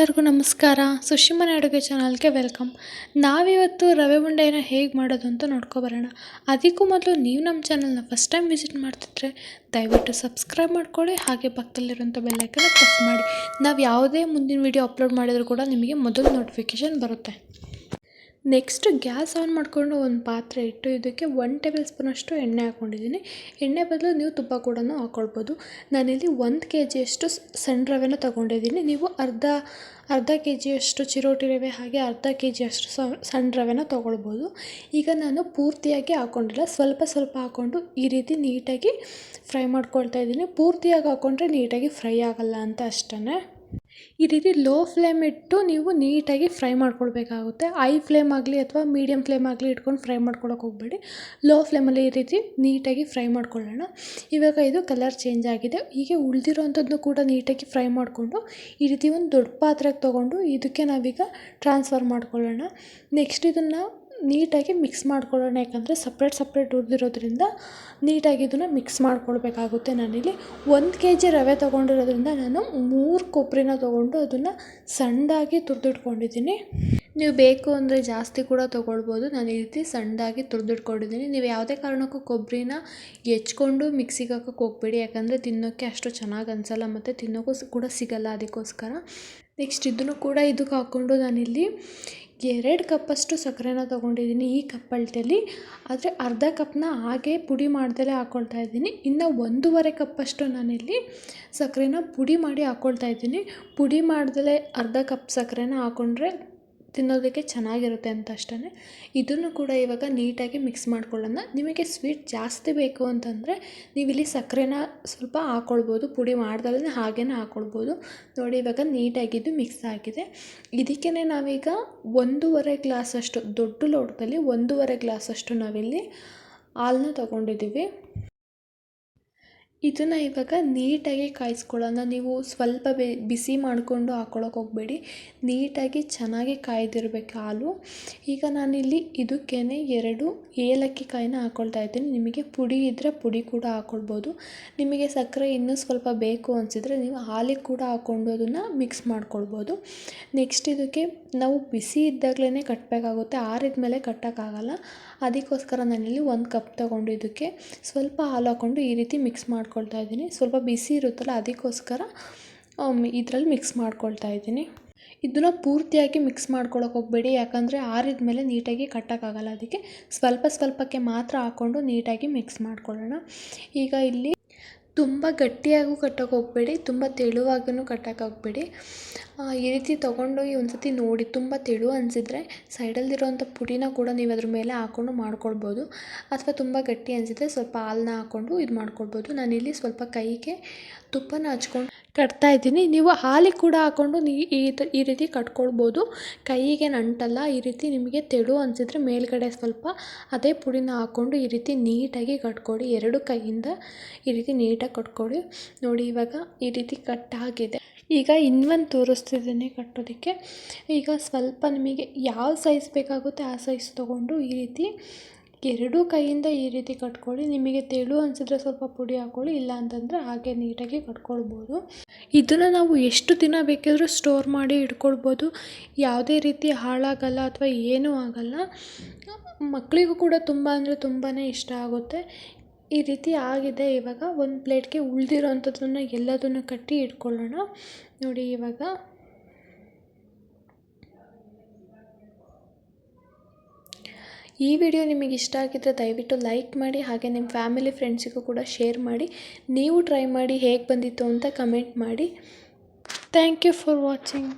ಎಲ್ಲರಿಗೂ ನಮಸ್ಕಾರ. ಸುಶಿಮನೆ ಅಡುಗೆ ಚಾನಲ್ಗೆ ವೆಲ್ಕಮ್. ನಾವಿವತ್ತು ರವೆ ಉಂಡೆನ ಹೇಗೆ ಮಾಡೋದು ಅಂತ ನೋಡ್ಕೊಬರೋಣ ಅದಕ್ಕೂ ಮೊದಲು ನೀವು ನಮ್ಮ ಚಾನಲ್ನ ಫಸ್ಟ್ ಟೈಮ್ ವಿಸಿಟ್ ಮಾಡ್ತಿದ್ರೆ ದಯವಿಟ್ಟು ಸಬ್ಸ್ಕ್ರೈಬ್ ಮಾಡ್ಕೊಳ್ಳಿ, ಹಾಗೆ ಪಕ್ಕದಲ್ಲಿರುವಂಥ ಬೆಲ್ಲೈಕನ್ನ ಪ್ರೆಸ್ ಮಾಡಿ. ನಾವು ಯಾವುದೇ ಮುಂದಿನ ವೀಡಿಯೋ ಅಪ್ಲೋಡ್ ಮಾಡಿದರೂ ಕೂಡ ನಿಮಗೆ ಮೊದಲು ನೋಟಿಫಿಕೇಷನ್ ಬರುತ್ತೆ. ನೆಕ್ಸ್ಟ್ ಗ್ಯಾಸ್ ಆನ್ ಮಾಡಿಕೊಂಡು ಒಂದು ಪಾತ್ರೆ ಇಟ್ಟು ಇದಕ್ಕೆ ಒನ್ ಟೇಬಲ್ ಸ್ಪೂನಷ್ಟು ಎಣ್ಣೆ ಹಾಕ್ಕೊಂಡಿದ್ದೀನಿ. ಎಣ್ಣೆ ಬದಲು ನೀವು ತುಪ್ಪ ಕೂಡ ಹಾಕ್ಕೊಳ್ಬೋದು ನಾನಿಲ್ಲಿ ಒಂದು ಕೆ ಜಿಯಷ್ಟು ಸಣ್ಣ ರವೆನ ತೊಗೊಂಡಿದ್ದೀನಿ. ನೀವು ಅರ್ಧ ಅರ್ಧ ಕೆ ಜಿಯಷ್ಟು ಚಿರೋಟಿ ರವೆ ಹಾಗೆ ಅರ್ಧ ಕೆ ಜಿಯಷ್ಟು ಸಣ್ಣ ರವೆನ ತೊಗೊಳ್ಬೋದು. ಈಗ ನಾನು ಪೂರ್ತಿಯಾಗಿ ಹಾಕ್ಕೊಂಡಿಲ್ಲ ಸ್ವಲ್ಪ ಸ್ವಲ್ಪ ಹಾಕ್ಕೊಂಡು ಈ ರೀತಿ ನೀಟಾಗಿ ಫ್ರೈ ಮಾಡ್ಕೊಳ್ತಾ ಇದ್ದೀನಿ. ಪೂರ್ತಿಯಾಗಿ ಹಾಕ್ಕೊಂಡ್ರೆ ನೀಟಾಗಿ ಫ್ರೈ ಆಗಲ್ಲ ಅಂತ ಅಷ್ಟೇ ಈ ರೀತಿ ಲೋ ಫ್ಲೇಮ್ ಇಟ್ಟು ನೀವು ನೀಟಾಗಿ ಫ್ರೈ ಮಾಡ್ಕೊಳ್ಬೇಕಾಗುತ್ತೆ. ಐ ಫ್ಲೇಮ್ ಆಗಲಿ ಅಥವಾ ಮೀಡಿಯಮ್ ಫ್ಲೇಮ್ ಆಗಲಿ ಇಟ್ಕೊಂಡು ಫ್ರೈ ಮಾಡ್ಕೊಳಕ್ಕೆ ಹೋಗಬೇಡಿ. ಲೋ ಫ್ಲೇಮಲ್ಲಿ ಈ ರೀತಿ ನೀಟಾಗಿ ಫ್ರೈ ಮಾಡ್ಕೊಳ್ಳೋಣ. ಇವಾಗ ಇದು ಕಲರ್ ಚೇಂಜ್ ಆಗಿದೆ. ಹೀಗೆ ಉಳಿದಿರೋಂಥದ್ದನ್ನು ಕೂಡ ನೀಟಾಗಿ ಫ್ರೈ ಮಾಡಿಕೊಂಡು ಈ ರೀತಿ ಒಂದು ದೊಡ್ಡ ಪಾತ್ರೆಗೆ ತೊಗೊಂಡು ಇದಕ್ಕೆ ನಾವೀಗ ಟ್ರಾನ್ಸ್ಫರ್ ಮಾಡ್ಕೊಳ್ಳೋಣ. ನೆಕ್ಸ್ಟ್ ಇದನ್ನು ನೀಟಾಗಿ ಮಿಕ್ಸ್ ಮಾಡ್ಕೊಳ್ಳೋಣ. ಯಾಕಂದರೆ ಸಪ್ರೇಟ್ ಸಪ್ರೇಟ್ ಹುರಿದಿರೋದ್ರಿಂದ ನೀಟಾಗಿ ಇದನ್ನು ಮಿಕ್ಸ್ ಮಾಡ್ಕೊಳ್ಬೇಕಾಗುತ್ತೆ ನಾನಿಲ್ಲಿ. ಒಂದು ಕೆ ಜಿ ರವೆ ತೊಗೊಂಡಿರೋದ್ರಿಂದ ನಾನು ಮೂರು ಕೊಬ್ಬರಿನ ತೊಗೊಂಡು ಅದನ್ನು ಸಣ್ಣದಾಗಿ ತುರಿದಿಟ್ಕೊಂಡಿದ್ದೀನಿ. ನೀವು ಬೇಕು ಅಂದರೆ ಜಾಸ್ತಿ ಕೂಡ ತೊಗೊಳ್ಬೋದು. ನಾನು ಈ ರೀತಿ ಸಣ್ಣದಾಗಿ ತುರಿದಿಟ್ಕೊಂಡಿದ್ದೀನಿ. ನೀವು ಯಾವುದೇ ಕಾರಣಕ್ಕೂ ಕೊಬ್ಬರಿನ ಹೆಚ್ಕೊಂಡು ಮಿಕ್ಸಿಗೆ ಹಾಕೋಕ್ಕೆ ಹೋಗ್ಬೇಡಿ. ಯಾಕಂದರೆ ತಿನ್ನೋಕ್ಕೆ ಅಷ್ಟು ಚೆನ್ನಾಗಿ ಅನಿಸಲ್ಲ ಮತ್ತು ತಿನ್ನೋಕ್ಕೂ ಕೂಡ ಸಿಗಲ್ಲ ಅದಕ್ಕೋಸ್ಕರ. ನೆಕ್ಸ್ಟ್ ಇದನ್ನು ಕೂಡ ಇದಕ್ಕೆ ಹಾಕ್ಕೊಂಡು ನಾನಿಲ್ಲಿ ಎರಡು ಕಪ್ಪಷ್ಟು ಸಕ್ಕರೆನ ತೊಗೊಂಡಿದ್ದೀನಿ ಈ ಕಪ್ ಆದರೆ ಅರ್ಧ ಕಪ್ನ ಹಾಗೆ ಪುಡಿ ಮಾಡ್ದಲೇ ಹಾಕ್ಕೊಳ್ತಾ ಇದ್ದೀನಿ. ಇನ್ನು ಒಂದೂವರೆ ಕಪ್ಪಷ್ಟು ನಾನಿಲ್ಲಿ ಸಕ್ಕರೆನ ಪುಡಿ ಮಾಡಿ ಹಾಕ್ಕೊಳ್ತಾ ಇದ್ದೀನಿ. ಪುಡಿ ಮಾಡ್ದಲೇ ಅರ್ಧ ಕಪ್ ಸಕ್ಕರೆನ ಹಾಕ್ಕೊಂಡ್ರೆ ತಿನ್ನೋದಕ್ಕೆ ಚೆನ್ನಾಗಿರುತ್ತೆ ಅಂತ ಅಷ್ಟೇ ಇದನ್ನು ಕೂಡ ಇವಾಗ ನೀಟಾಗಿ ಮಿಕ್ಸ್ ಮಾಡ್ಕೊಳ್ಳೋಣ. ನಿಮಗೆ ಸ್ವೀಟ್ ಜಾಸ್ತಿ ಬೇಕು ಅಂತಂದರೆ ನೀವಿಲ್ಲಿ ಸಕ್ಕರೆನ ಸ್ವಲ್ಪ ಹಾಕ್ಕೊಳ್ಬೋದು ಪುಡಿ ಮಾಡ್ದಲೇ ಹಾಗೇನೆ ಹಾಕ್ಕೊಳ್ಬೋದು ನೋಡಿ, ಇವಾಗ ನೀಟಾಗಿದ್ದು ಮಿಕ್ಸ್ ಆಗಿದೆ. ಇದಕ್ಕೇ ನಾವೀಗ ಒಂದೂವರೆ ಗ್ಲಾಸಷ್ಟು, ದೊಡ್ಡ ಲೋಟದಲ್ಲಿ ಒಂದೂವರೆ ಗ್ಲಾಸಷ್ಟು ನಾವಿಲ್ಲಿ ಹಾಲನ್ನ ತೊಗೊಂಡಿದ್ದೀವಿ. ಇದನ್ನು ಇವಾಗ ನೀಟಾಗಿ ಕಾಯಿಸ್ಕೊಳ್ಳೋಣ. ನೀವು ಸ್ವಲ್ಪ ಬಿಸಿ ಮಾಡಿಕೊಂಡು ಹಾಕ್ಕೊಳಕ್ಕೆ ಹೋಗಬೇಡಿ. ನೀಟಾಗಿ ಚೆನ್ನಾಗಿ ಕಾಯ್ದಿರ್ಬೇಕು ಹಾಲು. ಈಗ ನಾನಿಲ್ಲಿ ಇದಕ್ಕೇ ಎರಡು ಏಲಕ್ಕಿ ಕಾಯಿನ ಹಾಕ್ಕೊಳ್ತಾ ಇದ್ದೀನಿ. ನಿಮಗೆ ಪುಡಿ ಇದ್ದರೆ ಪುಡಿ ಕೂಡ ಹಾಕ್ಕೊಳ್ಬೋದು ನಿಮಗೆ ಸಕ್ಕರೆ ಇನ್ನೂ ಸ್ವಲ್ಪ ಬೇಕು ಅನಿಸಿದರೆ ನೀವು ಹಾಲಿಗೆ ಕೂಡ ಹಾಕ್ಕೊಂಡು ಅದನ್ನು ಮಿಕ್ಸ್ ಮಾಡ್ಕೊಳ್ಬೋದು. ನೆಕ್ಸ್ಟ್ ಇದಕ್ಕೆ ನಾವು ಬಿಸಿ ಇದ್ದಾಗಲೇ ಕಟ್ಟಬೇಕಾಗುತ್ತೆ ಆರಿದ ಮೇಲೆ ಕಟ್ಟೋಕ್ಕಾಗಲ್ಲ. ಅದಕ್ಕೋಸ್ಕರ ನಾನಿಲ್ಲಿ ಒಂದು ಕಪ್ ತೊಗೊಂಡು ಇದಕ್ಕೆ ಸ್ವಲ್ಪ ಹಾಲು ಹಾಕ್ಕೊಂಡು ಈ ರೀತಿ ಮಿಕ್ಸ್ ಮಾಡ್ಕೊಳ್ತಾ ಇದ್ದೀನಿ. ಸ್ವಲ್ಪ ಬಿಸಿ ಇರುತ್ತಲ್ಲ, ಅದಕ್ಕೋಸ್ಕರ ಇದರಲ್ಲಿ ಮಿಕ್ಸ್ ಮಾಡ್ಕೊಳ್ತಾ ಇದ್ದೀನಿ. ಇದನ್ನು ಪೂರ್ತಿಯಾಗಿ ಮಿಕ್ಸ್ ಮಾಡ್ಕೊಳಕ್ಕೆ ಹೋಗಬೇಡಿ. ಯಾಕಂದರೆ ಆರಿದ ಮೇಲೆ ನೀಟಾಗಿ ಕಟ್ಟೋಕ್ಕಾಗಲ್ಲ ಅದಕ್ಕೆ. ಸ್ವಲ್ಪ ಸ್ವಲ್ಪಕ್ಕೆ ಮಾತ್ರ ಹಾಕ್ಕೊಂಡು ನೀಟಾಗಿ ಮಿಕ್ಸ್ ಮಾಡ್ಕೊಳ್ಳೋಣ. ಈಗ ಇಲ್ಲಿ ತುಂಬ ಗಟ್ಟಿಯಾಗೂ ಕಟ್ಟೋಕೆ ಹೋಗಬೇಡಿ. ತುಂಬ ತೆಳುವಾಗೂ ಕಟ್ಟೋಕೆ ಹೋಗಬೇಡಿ. ಈ ರೀತಿ ತೊಗೊಂಡೋಗಿ ಒಂದು ಸತಿ ನೋಡಿ ತುಂಬ ತೆಳು ಅನಿಸಿದ್ರೆ ಸೈಡಲ್ಲಿರೋವಂಥ ಪುಡಿನ ಕೂಡ ನೀವು ಅದ್ರ ಮೇಲೆ ಹಾಕ್ಕೊಂಡು ಮಾಡ್ಕೊಳ್ಬೋದು. ಅಥವಾ ತುಂಬ ಗಟ್ಟಿ ಅನಿಸಿದ್ರೆ ಸ್ವಲ್ಪ ಹಾಲನ್ನ ಹಾಕ್ಕೊಂಡು ಇದು ಮಾಡ್ಕೊಳ್ಬೋದು. ನಾನಿಲ್ಲಿ ಸ್ವಲ್ಪ ಕೈಗೆ ತುಪ್ಪನ ಹಚ್ಕೊಂಡು ಕಟ್ತಾ ಇದ್ದೀನಿ. ನೀವು ಹಾಲಿಗೆ ಕೂಡ ಹಾಕ್ಕೊಂಡು ನೀ ಈ ಈ ರೀತಿ ಕಟ್ಕೊಳ್ಬೋದು. ಕೈಗೆ ನಂಟಲ್ಲ, ಈ ರೀತಿ ನಿಮಗೆ ತೆಳು ಅನಿಸಿದ್ರೆ ಮೇಲ್ಗಡೆ ಸ್ವಲ್ಪ ಅದೇ ಪುಡಿನ ಹಾಕ್ಕೊಂಡು ಈ ರೀತಿ ನೀಟಾಗಿ ಕಟ್ಕೊಡಿ. ಎರಡು ಕೈಯಿಂದ ಈ ರೀತಿ ನೀಟಾಗಿ ಕಟ್ಕೊಡಿ. ನೋಡಿ ಇವಾಗ ಈ ರೀತಿ ಕಟ್ಟಾಗಿದೆ ಈಗ ಇನ್ನೊಂದು ತೋರಿಸ್ತಿದ್ದೀನಿ ಕಟ್ಟೋದಕ್ಕೆ. ಈಗ ಸ್ವಲ್ಪ ನಿಮಗೆ ಯಾವ ಸೈಜ್ ಬೇಕಾಗುತ್ತೆ ಆ ಸೈಜ್ ತೊಗೊಂಡು ಈ ರೀತಿ ಎರಡೂ ಕೈಯಿಂದ ಈ ರೀತಿ ಕಟ್ಕೊಳ್ಳಿ. ನಿಮಗೆ ತೆಳು ಅನಿಸಿದ್ರೆ ಸ್ವಲ್ಪ ಪುಡಿ ಹಾಕ್ಕೊಳ್ಳಿ ಇಲ್ಲ ಅಂತಂದರೆ ಹಾಗೆ ನೀಟಾಗಿ ಕಟ್ಕೊಳ್ಬೋದು. ಇದನ್ನು ನಾವು ಎಷ್ಟು ದಿನ ಬೇಕಾದರೂ ಸ್ಟೋರ್ ಮಾಡಿ ಇಟ್ಕೊಳ್ಬೋದು. ಯಾವುದೇ ರೀತಿ ಹಾಳಾಗಲ್ಲ ಅಥವಾ ಏನೂ ಆಗಲ್ಲ. ಮಕ್ಕಳಿಗೂ ಕೂಡ ತುಂಬ ಅಂದರೆ ತುಂಬಾ ಇಷ್ಟ ಆಗುತ್ತೆ. ಈ ರೀತಿ ಆಗಿದೆ. ಇವಾಗ ಒಂದು ಪ್ಲೇಟ್ಗೆ ಉಳಿದಿರೋಂಥದ್ದನ್ನು ಎಲ್ಲದನ್ನು ಕಟ್ಟಿ ಇಟ್ಕೊಳ್ಳೋಣ. ನೋಡಿ ಇವಾಗ. ಈ ವಿಡಿಯೋ ನಿಮಗೆ ಇಷ್ಟ ಆಗಿದ್ದರೆ ದಯವಿಟ್ಟು ಲೈಕ್ ಮಾಡಿ, ಹಾಗೆ ನಿಮ್ಮ ಫ್ಯಾಮಿಲಿ ಫ್ರೆಂಡ್ಸಿಗೂ ಕೂಡ ಶೇರ್ ಮಾಡಿ. ನೀವು ಟ್ರೈ ಮಾಡಿ ಹೇಗೆ ಬಂದಿತ್ತು ಅಂತ ಕಮೆಂಟ್ ಮಾಡಿ. Thank you for watching.